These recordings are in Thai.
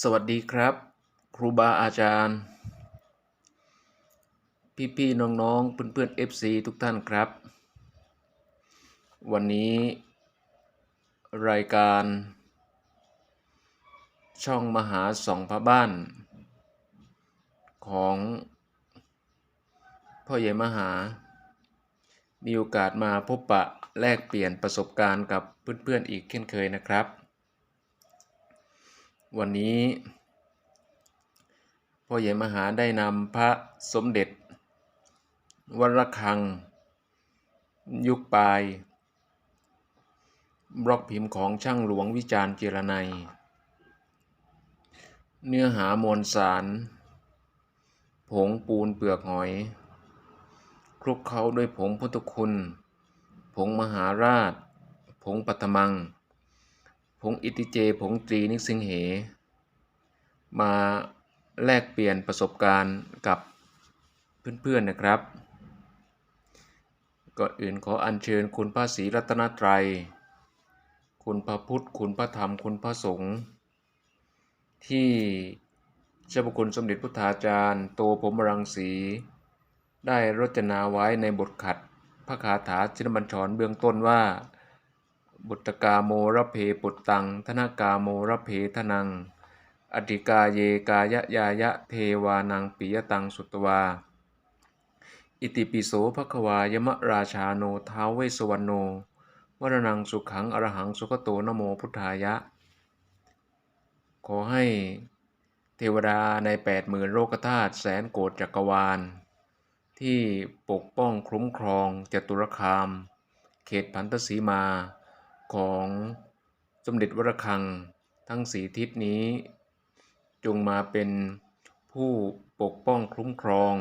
สวัสดีครับ ครูบาอาจารย์ พี่ๆน้องๆเพื่อนๆ FC ทุกท่านครับ วันนี้ รายการ ช่องมหาสองพระบ้าน ของพ่อใหญ่มหา มีโอกาสมาพบปะแลกเปลี่ยนประสบการณ์กับเพื่อนๆอีกเช่นเคยนะครับ วันนี้พ่อใหญ่มหาได้นำพระสมเด็จวรคัง ยุคปลาย บล็อกพิมพ์ของช่างหลวงวิจารณ์เจรนัย เนื้อหามวลสาร ผงปูนเปลือกหอย คลุกเคล้าด้วยผงพุทธคุณ ผงมหาราช ผงปัทมัง ผงอิติเจ ผงตรีนิสิงเห มาแลกเปลี่ยนประสบการณ์กับเพื่อนๆนะครับ ก่อนอื่นขออัญเชิญคุณพระศรีรัตนตรัย คุณพระพุทธ คุณพระธรรม คุณพระสงฆ์ที่เจ้าพระคุณสมเด็จพุทธาจารย์โตผมรังสี ได้รจนาไว้ในบทขัดพระคาถาชินบัญชรเบื้องต้นว่า บุตรกาโมระเพปุตตัง ธนากาโมระเพทนังอธิกาเยกายะยายะเทวานังปิยตังสุตวา อิติปิโสภควายมะราชาโนท้าวเวสวรรณโนวรนังสุขังอรหังสุขโตนโมพุทธายะ ขอให้เทวดาในแปดหมื่นโลกธาตุแสนโกฏจักรวาล ที่ปกป้องคุ้มครองจตุรคาม เขตพันธสีมา ของสมเด็จวรคังทั้งสีทิศนี้ จงมาเป็นผู้ปกป้องคุ้มครอง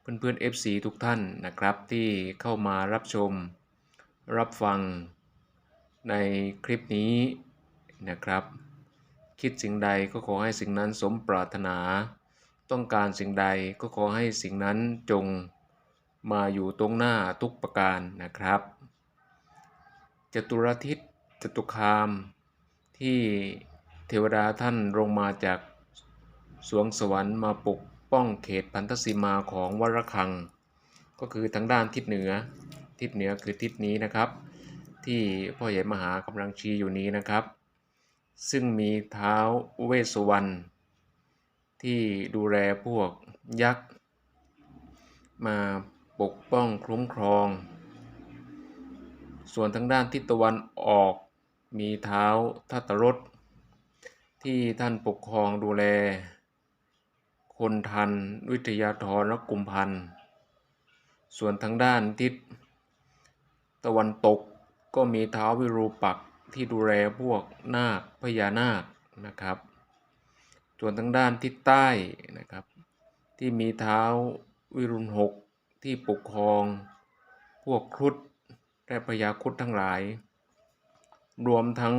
เพื่อนๆ FC ทุกท่านนะครับที่เข้ามารับชม รับฟังในคลิปนี้นะครับ คิดสิ่งใดก็ขอให้สิ่งนั้นสมปรารถนา ต้องการสิ่งใดก็ขอให้สิ่งนั้นจงมาอยู่ตรงหน้าทุกประการนะครับ จตุรทิศจตุคาม ที่เทวดาท่านลงมาจากสวงสวรรค์มาปกป้องเขตพันธสีมาของวรคัง ก็คือทางด้านทิศเหนือ ทิศเหนือคือทิศนี้นะครับ ที่พ่อใหญ่มหากำลังชี้อยู่นี้นะครับ ซึ่งมีเท้าเวสุวรรณที่ดูแลพวกยักษ์ มาปกป้องคุ้มครอง ส่วนทางด้านทิศตะวันออกมีเท้าทัตรถที่ท่านปกครองดูแล คนทันวิทยาธรและกุมพันธ์ส่วนทางด้านทิศตะวันตกก็มีเท้าวิรูปักที่ดูแลพวกนาคพญานาคนะครับ ส่วนทางด้านทิศใต้นะครับ ที่มีเท้าวิรุณหกที่ปกครอง พวกครุฑ และพญาครุฑทั้งหลาย รวมทั้ง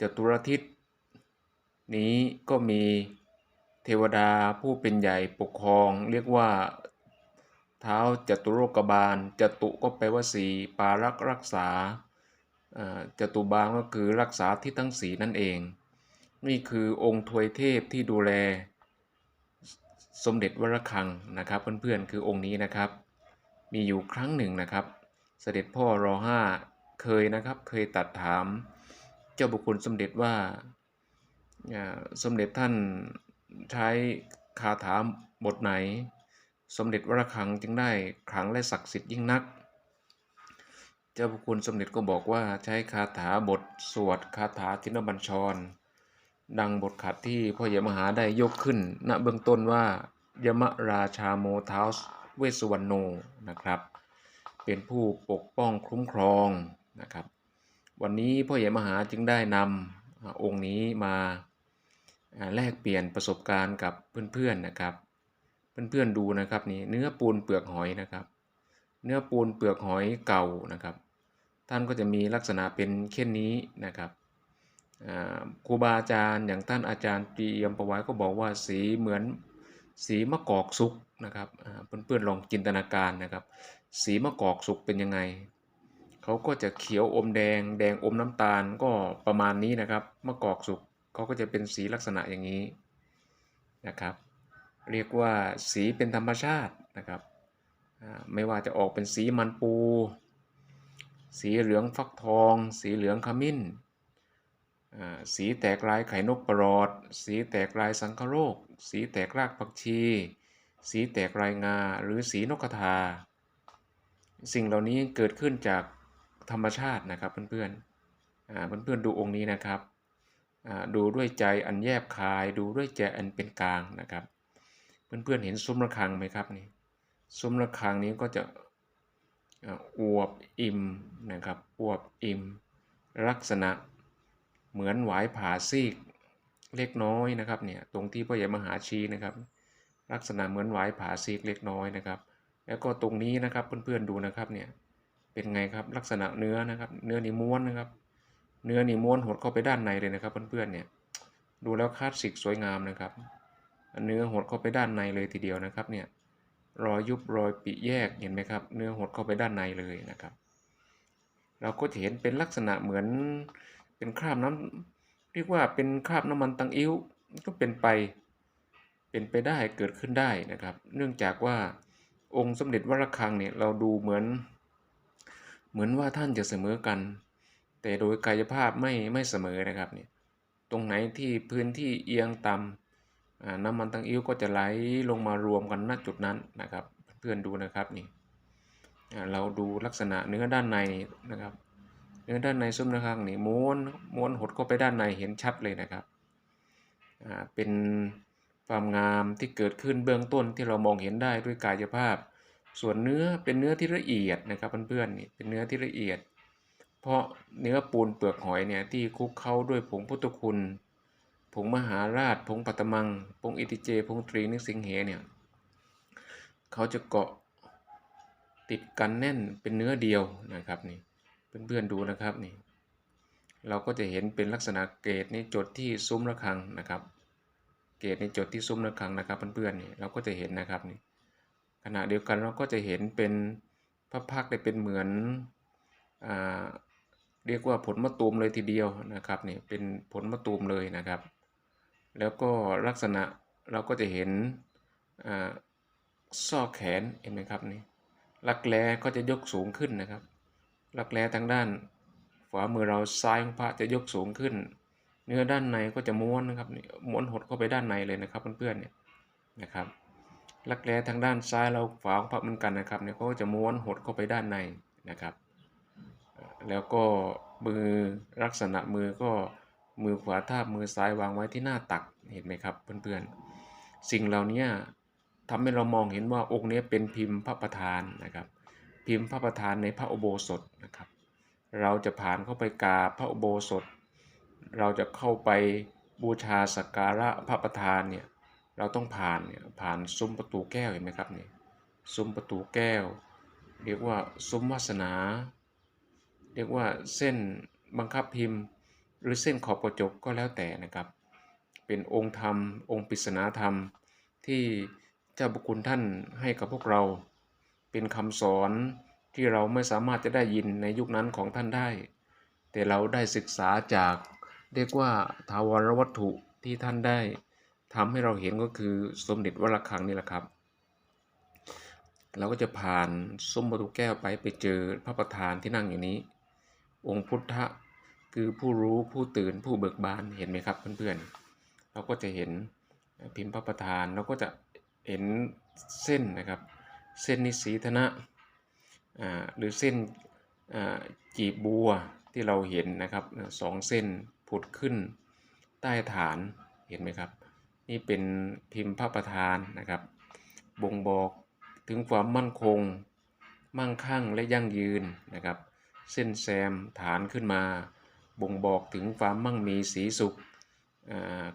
จตุรทิศนี้ก็มีเทวดาผู้เป็นใหญ่ปกครอง เรียกว่าเท้าจตุโลกบาลจตุก็แปลว่าสีปารักรักษาจตุบาลก็คือรักษาที่ทั้งสีนั่นเอง นี่คือองค์ทวยเทพที่ดูแล สมเด็จวรคังนะครับ เพื่อนๆคือองค์นี้นะครับ มีอยู่ครั้งหนึ่งนะครับ เสด็จพ่อรอห้าเคยนะครับเคยตัดถามเจ้าบุคคลสมเด็จว่าสมเด็จท่านใช้คาถาบทไหน สมเด็จวรคังจึงได้ขลังและศักดิ์สิทธิ์ยิ่งนัก เจ้าพระคุณสมเด็จก็บอกว่าใช้คาถาบทสวดคาถาจินบัญชร ดังบทขัดที่พ่อใหญ่มหาได้ยกขึ้นณเบื้องต้นว่ายมราชาโมทาสเวสสุวรรณโนนะครับ เป็นผู้ปกป้องคุ้มครองนะครับ วันนี้พ่อใหญ่มหาจึงได้นำองค์นี้มาแลกเปลี่ยนประสบการณ์กับเพื่อนๆนะครับ เพื่อนๆดูนะครับนี่เนื้อปูนเปลือกหอยนะครับ เนื้อปูนเปลือกหอยเก่านะครับ ท่านก็จะมีลักษณะเป็นเช่นนี้นะครับครูบาอาจารย์อย่างท่านอาจารย์เตรียมประไว้ก็บอกว่าสีเหมือนสีมะกอกสุกนะครับเพื่อนๆลองจินตนาการนะครับ สีมะกอกสุกเป็นยังไง เขาก็จะเขียวอมแดง แดงอมน้ำตาลก็ประมาณนี้นะครับ มะกอกสุกเขาก็จะเป็นสีลักษณะอย่างนี้นะครับ เรียกว่าสีเป็นธรรมชาตินะครับ ไม่ว่าจะออกเป็นสีมันปู สีเหลืองฟักทอง สีเหลืองขมิ้น สีแตกลายไข่นกประหลอด สีแตกลายสังคโรค สีแตกรากผักชี สีแตกลายงา หรือสีนกกระทา สิ่งเหล่านี้เกิดขึ้นจากธรรมชาตินะครับเพื่อนๆอ่าเพื่อนๆดูองค์นี้นะครับอ่าดูด้วยใจอันแยบคาย ดูด้วยใจอันเป็นกลางนะครับ เพื่อนๆเห็นซุ้มระฆังไหมครับนี่ซุ้มระฆังนี้ก็จะอ่าอวบอิ่มนะครับอวบอิ่ม ลักษณะเหมือนหวายผาซีกเล็กน้อยนะครับเนี่ยตรงที่พ่อใหญ่มหาชีนะครับ ลักษณะเหมือนหวายผาซีกเล็กน้อยนะครับ แล้วก็ตรงนี้นะครับเพื่อนๆดูนะครับเนี่ยเป็นไงครับลักษณะเนื้อนะครับ เนื้อนี่ม้วนนะครับ เนื้อนี่ม้วนหดเข้าไปด้านในเลยนะครับเพื่อนๆเนี่ยดูแล้วคลาสสิกสวยงามนะครับ เนื้อหดเข้าไปด้านในเลยทีเดียวนะครับเนี่ยรอยยุบรอยปิแยกเห็นไหมครับ เนื้อหดเข้าไปด้านในเลยนะครับ เราก็จะเห็นเป็นลักษณะเหมือนเป็นคราบน้ำเรียกว่าเป็นคราบน้ำมันตังอิ้วก็เป็นไป เป็นไปได้เกิดขึ้นได้นะครับ เนื่องจากว่า องค์สมเด็จวรคังเนี่ยเราดูเหมือน เหมือนว่าท่านจะเสมอกัน แต่โดยกายภาพไม่ไม่เสมอนะครับเนี่ยตรงไหนที่พื้นที่เอียงต่ำน้ำมันตังอิ้วก็จะไหลลงมารวมกันณจุดนั้นนะครับ เพื่อนดูนะครับนี่เราดูลักษณะเนื้อด้านในนะครับ เนื้อด้านในซุ้มระฆังนี่ม้วนม้วนหดเข้าไปด้านในเห็นชัดเลยนะครับเป็น ความงามที่เกิดขึ้นเบื้องต้นที่เรามองเห็นได้ด้วยกายภาพ ส่วนเนื้อเป็นเนื้อที่ละเอียดนะครับเพื่อนๆนี่เป็นเนื้อที่ละเอียด เพราะเนื้อปูนเปลือกหอยเนี่ยที่คลุกเข้าด้วยผงพุทธคุณ ผงมหาราช ผงปัตมัง ผงอิติเจ ผงตรีนิสิงเหเนี่ยเขาจะเกาะติดกันแน่นเป็นเนื้อเดียวนะครับนี่เพื่อนๆดูนะครับนี่เราก็จะเห็นเป็นลักษณะเกตนี้จดที่ซุ้มระฆังนะครับ เกตในี้จดที่ซุ้มระฆังนะครับเพื่อนๆนี่เราก็จะเห็นนะครับนี่ขณะเดียวกันเราก็จะเห็นเป็นพระพักตร์ได้เป็นเหมือนอ่าเรียกว่าผลมะตูมเลยทีเดียวนะครับนี่เป็นผลมะตูมเลยนะครับ แล้วก็ลักษณะเราก็จะเห็นอ่าซอกแขนเห็นไหมครับนี่รักแร้ก็จะยกสูงขึ้นนะครับรักแร้ทางด้านขวามือเราซ้ายของพระจะยกสูงขึ้น เนื้อด้านในก็จะม้วนนะครับม้วนหดเข้าไปด้านในเลยนะครับเพื่อนๆเนี่ยนะครับรักแร้ทางด้านซ้ายเราฝาของพระเหมือนกันนะครับเนี่ยเขาก็จะม้วนหดเข้าไปด้านในนะครับ แล้วก็มือลักษณะมือก็มือขวาทาบมือซ้ายวางไว้ที่หน้าตักเห็นไหมครับเพื่อนๆ สิ่งเหล่านี้ทำให้เรามองเห็นว่าองค์นี้เป็นพิมพ์พระประธานนะครับ พิมพ์พระประธานในพระอุโบสถนะครับ เราจะผ่านเข้าไปกราบพระอุโบสถ เราจะเข้าไปบูชาสักการะพระประธานเนี่ยเราต้องผ่านเนี่ยผ่านซุ้มประตูแก้วเห็นไหมครับนี่ซุ้มประตูแก้ว เรียกว่าซุ้มวาสนา เรียกว่าเส้นบังคับพิมพ์ หรือเส้นขอบกระจกก็แล้วแต่นะครับ เป็นองค์ธรรม องค์ปริศนาธรรม ที่เจ้าบุคุณท่านให้กับพวกเรา เป็นคำสอนที่เราไม่สามารถจะได้ยินในยุคนั้นของท่านได้ แต่เราได้ศึกษาจาก เรียกว่าทาวรวัตถุที่ท่านได้ทำให้เราเห็นก็คือสมเด็จวรคังนี่แหละครับ เราก็จะผ่านซุ้มประตูแก้วไปไปเจอพระประธานที่นั่งอยู่นี้ องค์พุทธะคือผู้รู้ผู้ตื่นผู้เบิกบานเห็นไหมครับเพื่อนๆ เราก็จะเห็นพิมพ์พระประธานเราก็จะเห็นเส้นนะครับ เส้นนิสีธนะหรือเส้นจีบบัวที่เราเห็นนะครับสองเส้น ผุดขึ้นใต้ฐานเห็นไหมครับ นี่เป็นพิมพ์พระประธานนะครับ บ่งบอกถึงความมั่นคง มั่งคั่งและยั่งยืนนะครับ เส้นแซมฐานขึ้นมา บ่งบอกถึงความมั่งมีสีสุขอ่า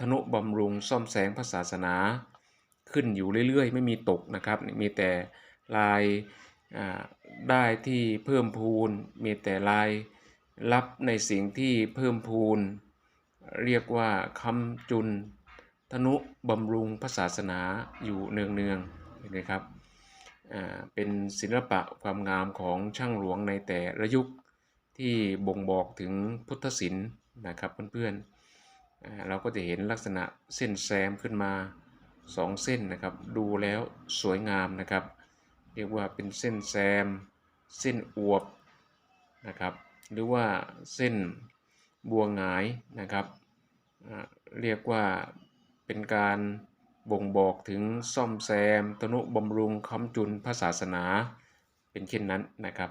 ธนุบำรุงซ่อมแสงพระศาสนา ขึ้นอยู่เรื่อยๆ ไม่มีตกนะครับ มีแต่ลายอ่าได้ที่เพิ่มพูน มีแต่ลาย รับในสิ่งที่เพิ่มพูน เรียกว่าคำจุน ธนุบำรุงพระศาสนาอยู่เนืองๆเห็นไหมครับเป็นศิลปะความงามของช่างหลวงในแต่ละยุคที่บ่งบอกถึงพุทธศิลป์นะครับเพื่อนอ่าเราก็จะเห็นลักษณะเส้นแซมขึ้นมาสองเส้นนะครับ ดูแล้วสวยงามนะครับ เรียกว่าเป็นเส้นแซม เส้นอวบนะครับ หรือว่าเส้นบัวหงายนะครับเรียกว่าเป็นการบ่งบอกถึงซ่อมแซม ตนุบำรุงคำจุนพระศาสนา เป็นเช่นนั้นนะครับ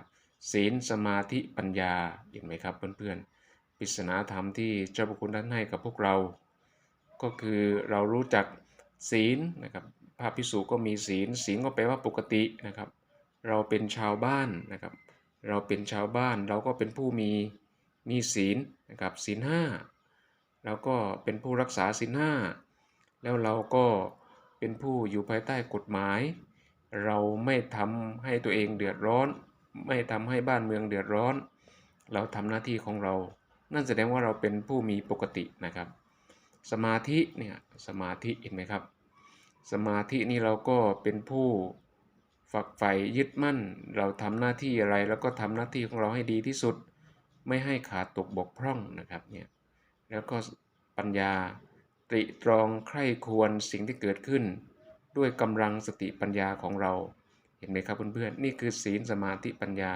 ศีลสมาธิปัญญาเห็นไหมครับเพื่อนๆปริศนาธรรมที่เจ้าพระคุณท่านให้กับพวกเรา ก็คือเรารู้จักศีลนะครับพระพิสุก็มีศีล ศีลก็แปลว่าปกตินะครับ เราเป็นชาวบ้านนะครับ เราเป็นชาวบ้านเราก็เป็นผู้มีมีศีลนะครับศีลห้าแล้วก็เป็นผู้รักษาศีลห้าแล้วเราก็เป็นผู้อยู่ภายใต้กฎหมาย เราไม่ทำให้ตัวเองเดือดร้อน ไม่ทำให้บ้านเมืองเดือดร้อน เราทำหน้าที่ของเรา นั่นแสดงว่าเราเป็นผู้มีปกตินะครับ สมาธิเนี่ยสมาธิเห็นไหมครับ สมาธินี่เราก็เป็นผู้ ฝักใฝ่ยึดมั่น เราทำหน้าที่อะไรแล้วก็ทำหน้าที่ของเราให้ดีที่สุด ไม่ให้ขาดตกบกพร่องนะครับเนี่ยแล้วก็ปัญญาตริตรองใคร่ควรสิ่งที่เกิดขึ้น ด้วยกำลังสติปัญญาของเราเห็นไหมครับเพื่อนๆนี่คือศีลสมาธิปัญญา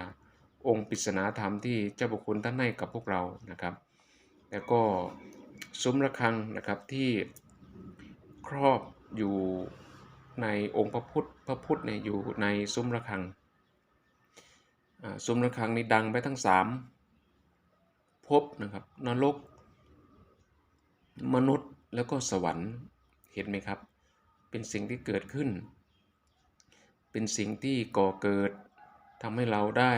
องค์ปริศนาธรรมที่เจ้าบุคคลท่านให้กับพวกเรานะครับ แล้วก็ซุ้มระฆังนะครับที่ครอบอยู่ ในองค์พระพุทธพระพุทธเนี่ยอยู่ในซุ้มระฆังซุ้มระฆังนี่ดังไปทั้งสามภพนะครับนรก มนุษย์แล้วก็สวรรค์เห็นไหมครับ เป็นสิ่งที่เกิดขึ้น เป็นสิ่งที่ก่อเกิดทำให้เราได้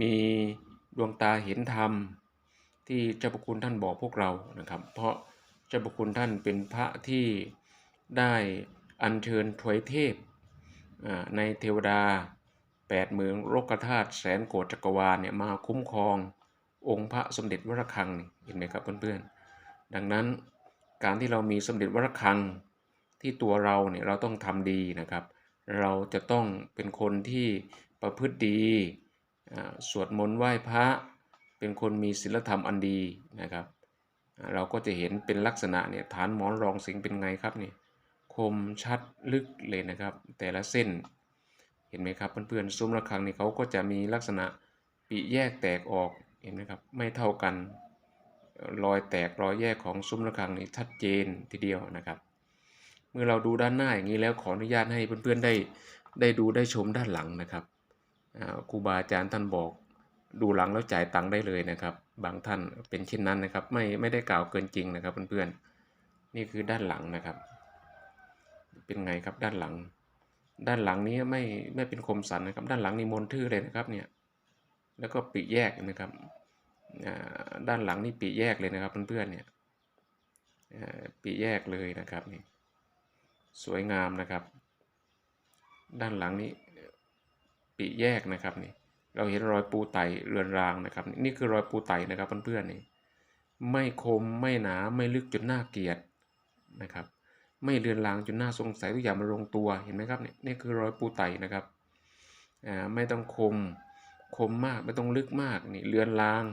มีดวงตาเห็นธรรม ที่เจ้าพระคุณท่านบอกพวกเรานะครับ เพราะเจ้าพระคุณท่านเป็นพระที่ได้ อัญเชิญถวยเทพในเทวดาแปดเมืองโลกธาตุแสนโกฏจักรวาลเนี่ยมาคุ้มครององค์พระสมเด็จวรคังเห็นไหมครับเพื่อนๆ ดังนั้นการที่เรามีสมเด็จวรคังที่ตัวเราเนี่ยเราต้องทำดีนะครับ เราจะต้องเป็นคนที่ประพฤติดีสวดมนต์ไหว้พระ เป็นคนมีศีลธรรมอันดีนะครับ เราก็จะเห็นเป็นลักษณะเนี่ยฐานหมอนรองสิงเป็นไงครับเนี่ย มชัดลึกเลยนะครับ แต่ละเส้นเห็นไหมครับเพื่อนๆซุ้มระฆังนี่เขาก็จะมีลักษณะปีแยกแตกออกเห็นไหมครับไม่เท่ากันรอยแตกรอยแยกของซุ้มระฆังนี่ชัดเจนทีเดียวนะครับ เมื่อเราดูด้านหน้าอย่างนี้แล้วขออนุญาตให้เพื่อนๆได้ได้ดูได้ชมด้านหลังนะครับครูบาอาจารย์ท่านบอกดูหลังแล้วจ่ายตังค์ได้เลยนะครับ บางท่านเป็นเช่นนั้นนะครับ ไม่ไม่ได้กล่าวเกินจริงนะครับเพื่อนๆนี่คือด้านหลังนะครับ เป็นไงครับด้านหลัง ด้านหลังนี้ไม่ไม่เป็นคมสันนะครับ ด้านหลังนี่มนทื่อเลยนะครับเนี่ยแล้วก็ปีแยกนะครับด้านหลังนี่ปีแยกเลยนะครับเพื่อนๆเนี่ยปีแยกเลยนะครับนี่สวยงามนะครับ ด้านหลังนี้ปีแยกนะครับนี่เราเห็นรอยปูไตเรือนรางนะครับ นี่คือรอยปูไตนะครับเพื่อนๆนี่ไม่คมไม่หนาไม่ลึกจนน่าเกลียดนะครับ ไม่เรือนรางจนน่าสงสัยทุกอย่างมันลงตัวเห็นไหมครับเนี่ยนี่คือรอยปูไตนะครับอ่าไม่ต้องคมคมมากไม่ต้องลึกมากนี่เรือนราง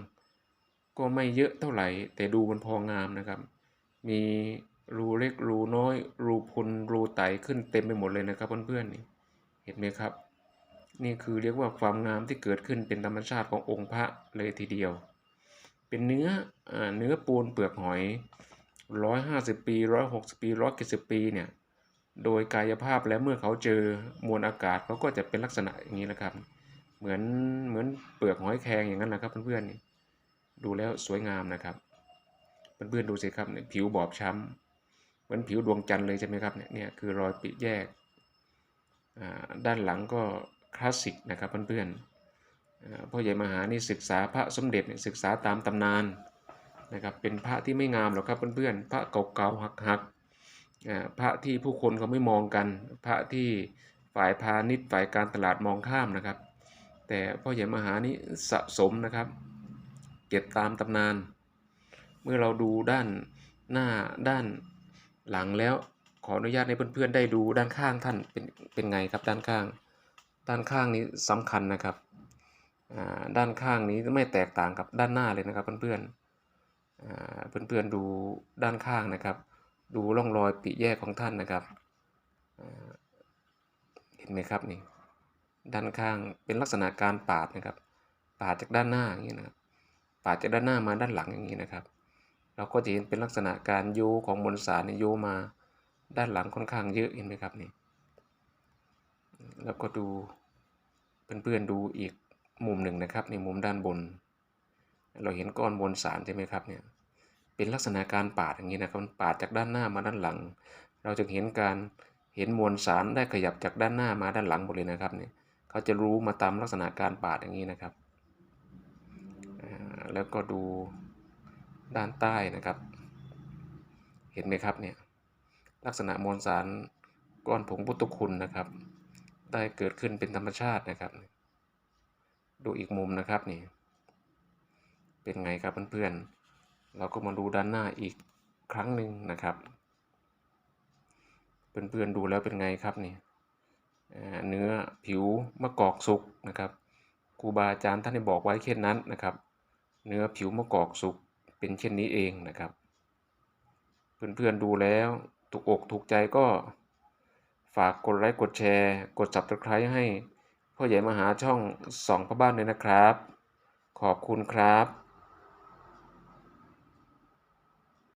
ก็ไม่เยอะเท่าไหร่ แต่ดูมันพองามนะครับ มีรูเล็กรูน้อย รูพุนรูไตขึ้นเต็มไปหมดเลยนะครับเพื่อนๆนี่เห็นไหมครับ นี่คือเรียกว่าความงามที่เกิดขึ้นเป็นธรรมชาติขององค์พระเลยทีเดียว เป็นเนื้ออ่าเนื้อปูนเปลือกหอย 150ปี160ปี170ปีเนี่ยโดยกายภาพแล้วเมื่อเขาเจอมวลอากาศเขาก็จะเป็นลักษณะอย่างนี้นะครับ เหมือนเหมือนเปลือกหอยแครงอย่างนั้นนะครับเพื่อนๆนี่ดูแล้วสวยงามนะครับเพื่อนๆดูสิครับเนี่ยผิวบอบช้ำเหมือนผิวดวงจันทร์เลยใช่ไหมครับเนี่ยเนี่ยคือรอยปิแยกอ่าด้านหลังก็คลาสสิกนะครับเพื่อนๆพ่อใหญ่มหานี่ศึกษาพระสมเด็จเนี่ยศึกษาตามตำนาน นะครับเป็นพระที่ไม่งามหรอกครับเพื่อนๆพระเก่าๆหักๆพระที่ผู้คนเขาไม่มองกัน พระที่ฝ่ายพาณิชย์ฝ่ายการตลาดมองข้ามนะครับ แต่พ่อใหญ่มหานี่สะสมนะครับเก็บตามตำนาน เมื่อเราดูด้านหน้าด้านหลังแล้วขออนุญาตให้เพื่อนๆได้ดูด้านข้างท่านเป็นเป็นไงครับด้านข้าง ด้านข้างนี้สำคัญนะครับด้านข้างนี้ไม่แตกต่างกับด้านหน้าเลยนะครับเพื่อนอ่า เพื่อนๆดูด้านข้างนะครับ ดูร่องรอยปีแยกของท่านนะครับ เห็นไหมครับนี่ด้านข้างเป็นลักษณะการปาดนะครับ ปาดจากด้านหน้าอย่างนี้นะครับปาดจากด้านหน้ามาด้านหลังอย่างนี้นะครับ เราก็จะเห็นเป็นลักษณะการโยของมวลสารเนี่ยโยมาด้านหลังค่อนข้างเยอะเห็นไหมครับนี่แล้วก็ดูเพื่อนๆดูอีกมุมหนึ่งนะครับในมุมด้านบน เราเห็นก้อนมวลสารใช่ไหมครับเนี่ยเป็นลักษณะการปาดอย่างนี้นะครับปาดจากด้านหน้ามาด้านหลัง เราจะเห็นการเห็นมวลสารได้ขยับจากด้านหน้ามาด้านหลังหมดเลยนะครับเนี่ยเขาจะรู้มาตามลักษณะการปาดอย่างนี้นะครับแล้วก็ดูด้านใต้นะครับ เห็นไหมครับเนี่ยลักษณะมวลสารก้อนผงพุทธคุณนะครับ ได้เกิดขึ้นเป็นธรรมชาตินะครับ ดูอีกมุมนะครับนี่ เป็นไงครับเพื่อนๆ เราก็มาดูด้านหน้าอีกครั้งหนึ่งนะครับ เพื่อนๆดูแล้วเป็นไงครับนี่เนื้อผิวมะกอกสุกนะครับครูบาอาจารย์ท่านได้บอกไว้เช่นนั้นนะครับ เนื้อผิวมะกอกสุกเป็นเช่นนี้เองนะครับ เพื่อนๆดูแล้วถูกอกถูกใจก็ฝากกดไลค์กดแชร์ กด subscribe ให้พ่อใหญ่มาหาช่องสองพ่อบ้านเลยนะครับ ขอบคุณครับ